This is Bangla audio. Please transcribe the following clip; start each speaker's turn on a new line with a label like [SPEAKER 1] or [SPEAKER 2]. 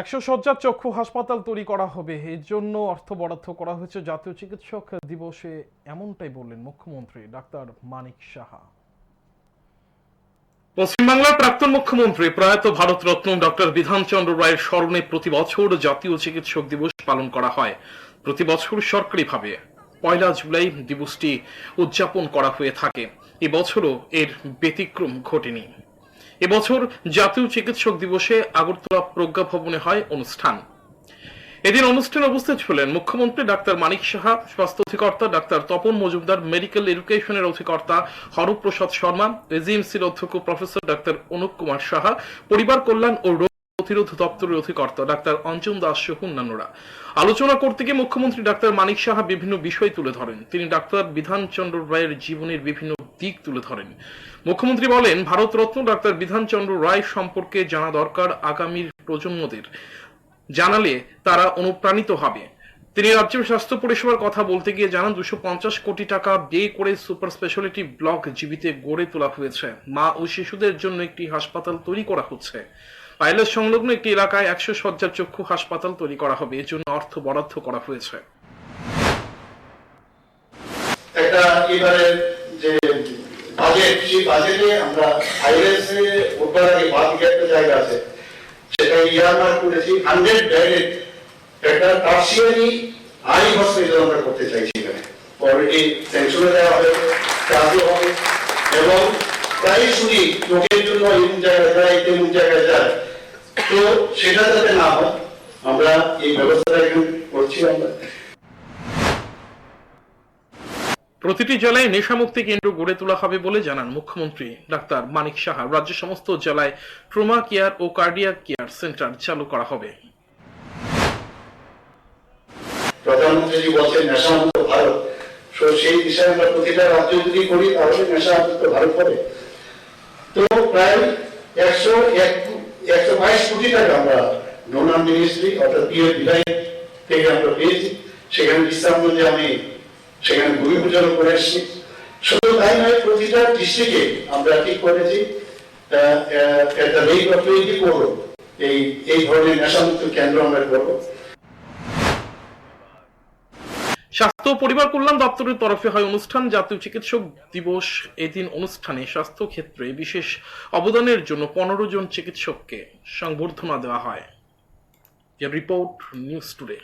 [SPEAKER 1] একশো শয্যার চক্ষু হাসপাতাল তৈরি করা হবে। এর জন্য অর্থ বরাদ্দ করা হয়েছে জাতীয় চিকিৎসক দিবসে, এমনটাই বললেন মুখ্যমন্ত্রী ডাক্তার মানিক সাহা।
[SPEAKER 2] পশ্চিমবাংলার প্রাক্তন মুখ্যমন্ত্রী প্রয়াত ভারতরত্ন ডক্টর বিধানচন্দ্র রায়ের স্মরণে প্রতি বছর জাতীয় চিকিৎসক দিবস পালন করা হয়। প্রতি বছর সরকারিভাবে পয়লা জুলাই দিবসটি উদযাপন করা হয়ে থাকে। এবছরও এর ব্যতিক্রম ঘটেনি। এবছর জাতীয় চিকিৎসক দিবসে আগরতলা প্রজ্ঞা ভবনে হয় অনুষ্ঠান। এদিন অনুষ্ঠানে উপস্থিত ছিলেন মুখ্যমন্ত্রী ডাক্তার মানিক সাহা, স্বাস্থ্য অধিকর্তা ডাক্তার তপন মজুমদার, মেডিকেল এডুকেশনের অধিকর্তা হরপ্রসাদ শর্মা, এজিএমসির অধ্যক্ষ প্রফেসর ডাক্তার অনুপ কুমার সাহা, পরিবার কল্যাণ ও রোগ প্রতিরোধ দপ্তরের অধিকর্তা ডাক্তার অঞ্জন দাস সহ অন্যান্যরা। আলোচনা করতে গিয়ে মুখ্যমন্ত্রী ডাক্তার মানিক সাহা বিভিন্ন বিষয় তুলে ধরেন। তিনি ডাক্তার বিধানচন্দ্র রায়ের জীবনের বিভিন্ন দিক তুলে ধরেন। মুখ্যমন্ত্রী বলেন, ভারতরত্ন ডাক্তার বিধানচন্দ্র রায় সম্পর্কে জানা দরকার আগামীর প্রজন্মদের। জানালে তারা অনুপ্রাণিত হবে। তিনি রাজ্যের স্বাস্থ্য পরিষেবার কথা বলতে গিয়ে জানান, দুশো পঞ্চাশ কোটি টাকা ব্যয় করে সুপার স্পেশালিটি ব্লক জীবিতে গড়ে তোলা হয়েছে। মা ও শিশুদের জন্য একটি হাসপাতাল তৈরি করা হচ্ছে। পাইলট সংলগ্ন একটি এলাকায় একশো শয্যার চক্ষু হাসপাতাল তৈরি করা হবে। এর জন্য অর্থ বরাদ্দ করা হয়েছে।
[SPEAKER 3] একটা এবারে যে বাজেট সেই বাজেটে আমরা হাইওয়েসে ওঠার আগে বাদিকে একটা জায়গা আছে, সেটা ইয়ারমার্ক করেছি হান্ড্রেড বেডেড একটা টার্সিয়ারি আই হসপিটাল আমরা করতে চাইছি এখানে। অলরেডি স্যাংশনে দেওয়া হবে কাজও হবে, এবং প্রায় শুনি চোখের জন্য এমন জায়গায় যায় তেমন জায়গায় যায়। তো সেটা যাতে না হয়, আমরা এই ব্যবস্থাটা করছি আমরা।
[SPEAKER 2] প্রতিটি জেলায় নেশামুক্তি কেন্দ্র গড়ে তোলা হবে বলে জানান মুখ্যমন্ত্রী ডাক্তার মানিক সাহা। রাজ্যের সমস্ত জেলায় ট্রমা কেয়ার ও কার্ডিয়াক কেয়ার সেন্টার চালু করা হবে।
[SPEAKER 3] প্রধানমন্ত্রী বলছেন নেশামুক্ত ভারত সেই দিশায় আমরা প্রতিটা রাজ্য যদি করি, তাহলে নেশামুক্ত ভারত হবে। তো প্রায় একশো একশো বাইশ কোটি টাকা আমরা ডোনার মিনিস্ট্রি অর্থাৎ পিএ বিধায়ক থেকে আমরা পেয়েছি। সেখানে বিশ্রামগঞ্জে আমি সেখানে ভূমি পূজন করে এসেছি। শুধু তাই নয়, প্রতিটা ডিস্ট্রিক্টে আমরা ঠিক করেছি একটা রেট অফ টোয়েন্টি করব। এই এই ধরনের নেশামুক্ত কেন্দ্র আমরা করব।
[SPEAKER 2] স্বাস্থ্য পরিবার কল্যাণ দপ্তরের তরফে হয় অনুষ্ঠান, জাতীয় চিকিৎসক দিবস এদিন অনুষ্ঠানে স্বাস্থ্য ক্ষেত্রে বিশেষ অবদানের জন্য পনেরো জন চিকিৎসককে সংবর্ধনা দেওয়া হয়। Report news today.